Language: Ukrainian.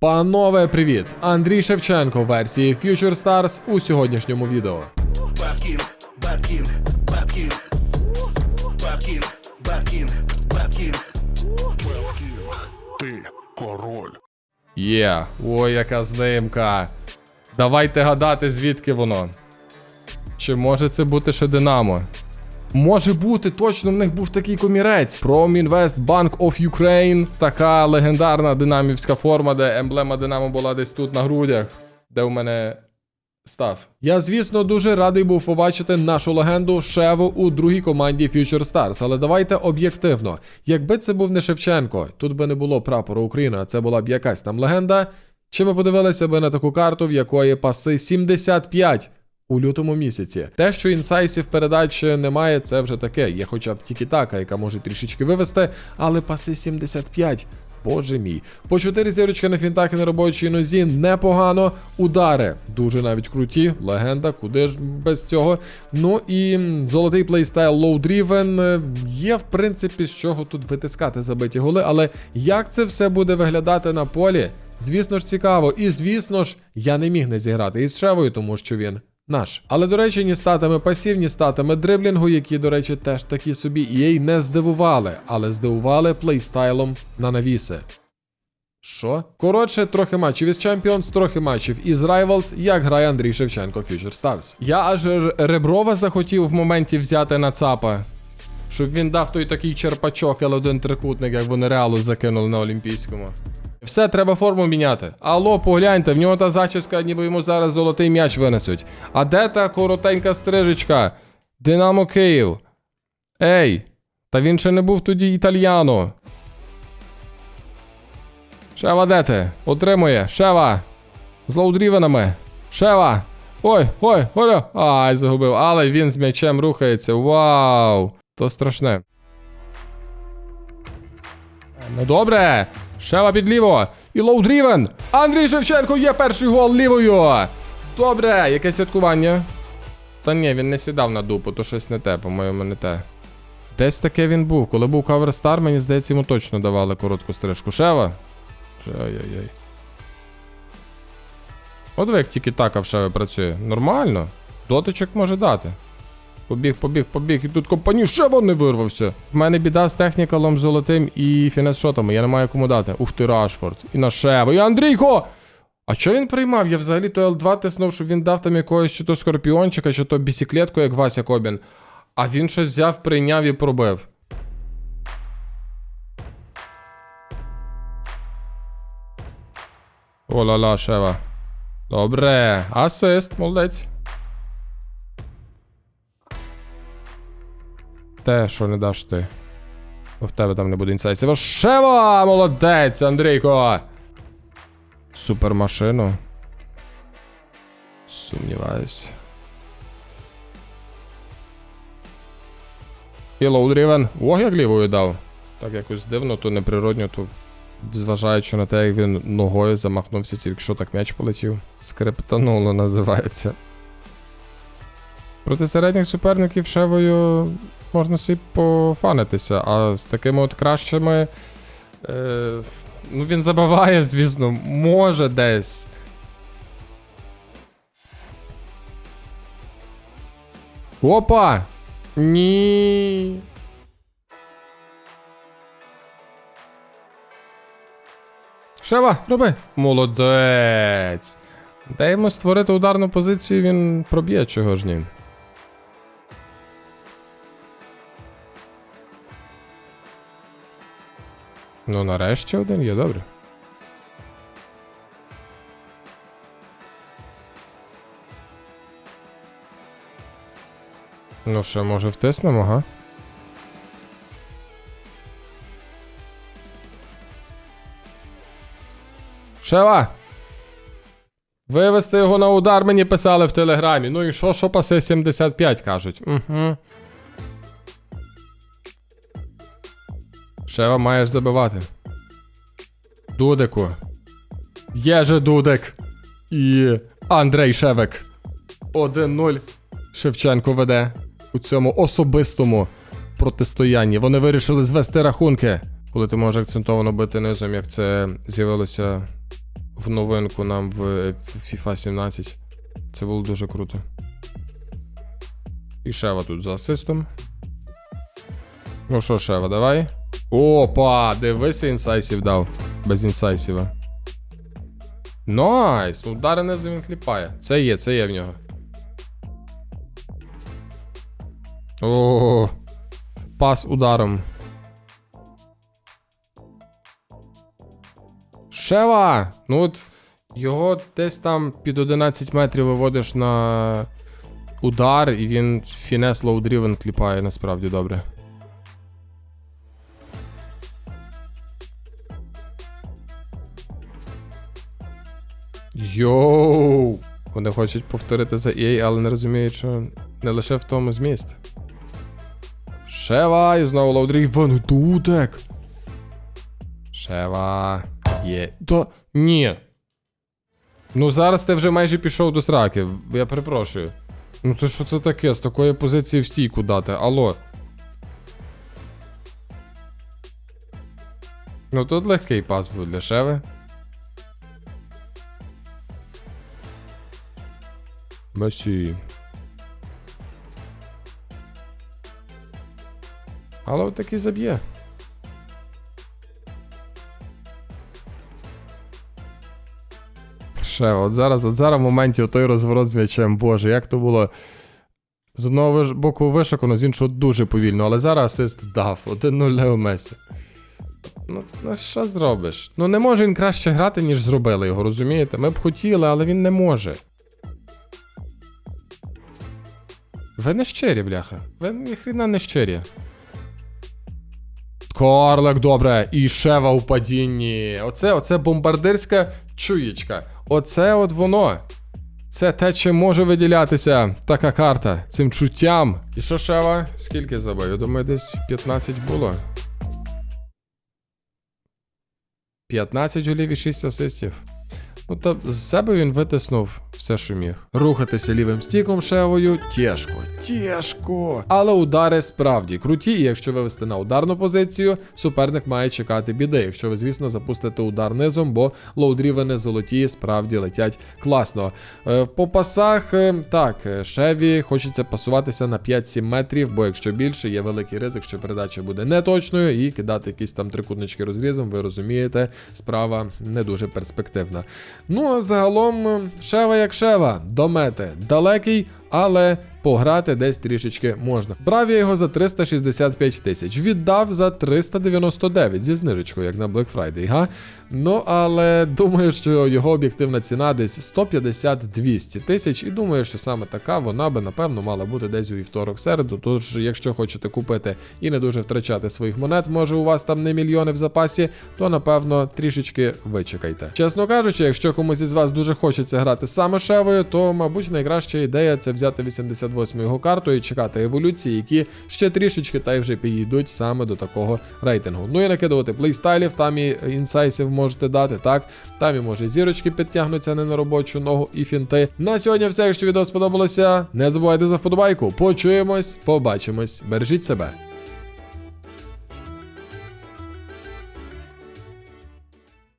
Панове, привіт! Андрій Шевченко в версії Future Stars у сьогоднішньому відео. Ти король. Є, ой, яка знимка. Давайте гадати, звідки воно. Чи може це бути ще Динамо? Може бути, точно в них був такий комірець. Prom-Invest Bank of Ukraine. Така легендарна динамівська форма, де емблема Динамо була десь тут на грудях, де у мене став. Я, звісно, дуже радий був побачити нашу легенду Шеву у другій команді Future Stars. Але давайте об'єктивно. Якби це був не Шевченко, тут би не було прапору України, а це була б якась там легенда. Чи ми подивилися би на таку карту, в якої паси 75 у лютому місяці? Те, що інсайсів передач немає, це вже таке. Є хоча б тікі-така, яка може трішечки вивести, але паси 75. Боже мій. По 4 зірочки на фінтах і на робочій нозі непогано. Удари дуже навіть круті. Легенда, куди ж без цього. Ну і золотий плейстайл е, Є, в принципі, з чого тут витискати забиті голи, але як це все буде виглядати на полі? Звісно ж, цікаво. І звісно ж, я не міг не зіграти із Шевою, тому що він. Наш. Але, до речі, ні статами пасів, ні статами дриблінгу, які, до речі, теж такі собі EA не здивували, але здивували плейстайлом на навіси. Що? Коротше, трохи матчів із Champions, трохи матчів із Rivals, як грає Андрій Шевченко Future Stars. Я аж Реброва захотів в моменті взяти на ЦАПа, щоб він дав той такий черпачок, але один трикутник, як вони реалу закинули на Олімпійському. Все, треба форму міняти. Алло, погляньте, в нього та зачіска, ніби йому зараз золотий м'яч винесуть. А де та коротенька стрижечка? Динамо Київ. Ей, та він ще не був тоді італьяно. Шева, де ти? Отримує. Шева. З лоудрівенами. Шева. Ой, ой, оля. Ай, загубив. Але він з м'ячем рухається. Вау. То страшне. Ну добре. Шева під ліво. І лоудрівен. Андрій Шевченко є перший гол лівою. Добре, яке святкування. Та ні, він не сідав на дупу, то щось не те, по-моєму, не те. Десь таке він був. Коли був Star, мені здається, йому точно давали коротку стрижку. Шева. Ай-яй-яй. От диви, як тільки така в Шеви працює. Нормально. Дотичок може дати. Побіг, побіг, побіг. І тут компаній Шева не вирвався. В мене біда з технікалом золотим і фінес-шотами. Я не маю кому дати. Ух ти, Рашфорд. І на Шеву. І Андрійко! А що він приймав? Я взагалі то L2 тиснув, щоб він дав там якогось чи то скорпіончика, чи то бісіклетку, як Вася Кобін. А він щось взяв, прийняв і пробив. О-ла-ла, Шева. Добре. Асист, молодець. Те, що не даш ти. Бо в тебе там не буде інсайсів. Шева! Молодець, Андрійко! Супермашину. Сумніваюсь. І лоудрівен. Ох, як лівою дав. Так якось дивно, то неприродньо, то зважаючи на те, як він ногою замахнувся, тільки що так м'яч полетів. Скриптануло називається. Проти середніх суперників шевою можна собі пофанитися, а з такими от кращими. Е, ну, він забиває, звісно, може десь. Опа! Ні. Шева, роби. Молодець. Йому створити ударну позицію, він проб'є чого ж ні. Ну, нарешті один є, добре. Ну, ще може втиснемо, га? Шева! Вивести його на удар мені писали в телеграмі. Ну і що, що пасе 75 кажуть. Угу. Шева маєш забивати. Дудику. Є же Дудик. І Андрей Шевик. 1-0. Шевченко веде у цьому особистому протистоянні. Вони вирішили звести рахунки, коли ти можеш акцентовано бити низом, як це з'явилося в новинку нам в FIFA 17. Це було дуже круто. І Шева тут за асистом. Ну що, Шева, давай. Опа, дивися, інсайсів дав. Без інсайсіва. Найс! Удари не він кліпає. Це є, це є в нього. О, пас ударом. Шева! Ну от його десь там під 11 метрів виводиш на удар, і він фінес лоудрівен кліпає насправді добре. Йоу! Вони хочуть повторити за EA, але не розуміють, що не лише в тому зміст. Шева, і знову лоудрівен. Дудек! Шева. Є. То. Ні. Ну зараз ти вже майже пішов до сраки. Я перепрошую. Ну це що це таке? З такої позиції в стійку дати. Алло. Ну тут легкий пас був для Шеви. Месі. Але таки заб'є. Ще, от зараз, от зараз в моменті той розворот з м'ячем, боже, як то було. З одного боку вишикано, з іншого дуже повільно, але зараз асист дав. 1-0 Лео Месі. Ну, ну що зробиш? Ну не може він краще грати, ніж зробили його, розумієте? Ми б хотіли, але він не може. Ви не щирі, бляха. Ви ніхрена не щирі. Корлик, добре, і Шева у падінні. Оце, оце бомбардирська чуєчка. Оце от воно. Це те, чим може виділятися така карта цим чуттям. І що Шева? Скільки забив? Я думаю, десь 15 було. 15 голів і 6 асистів. Ну то з себе він витиснув все, що міг. Рухатися лівим стіком шевою тяжко, тяжко. Але удари справді круті, і якщо вивести на ударну позицію, суперник має чекати біди. Якщо ви, звісно, запустите удар низом, бо лоудрівени золоті справді летять класно. Е, По пасах, е, так, е, шеві хочеться пасуватися на 5-7 метрів, бо якщо більше, є великий ризик, що передача буде неточною, і кидати якісь там трикутнички розрізом, ви розумієте, справа не дуже перспективна. Ну а загалом, шева як шева, до мети далекий, але пограти десь трішечки можна. Брав я його за 365 тисяч, віддав за 399 зі знижечкою, як на Black Friday, га? Ну, але думаю, що його об'єктивна ціна десь 150-200 тисяч, і думаю, що саме така вона би, напевно, мала бути десь у вівторок середу. Тож, якщо хочете купити і не дуже втрачати своїх монет, може у вас там не мільйони в запасі, то напевно трішечки вичекайте. Чесно кажучи, якщо комусь із вас дуже хочеться грати саме шевою, то, мабуть, найкраща ідея це взяти 88 його карту і чекати еволюції, які ще трішечки та й вже підійдуть саме до такого рейтингу. Ну і накидувати плейстайлів, там і інсайсів можете дати, так? Там і може зірочки підтягнуться не на робочу ногу і фінти. На сьогодні все. Якщо відео сподобалося, не забувайте за вподобайку. Почуємось, побачимось, бережіть себе.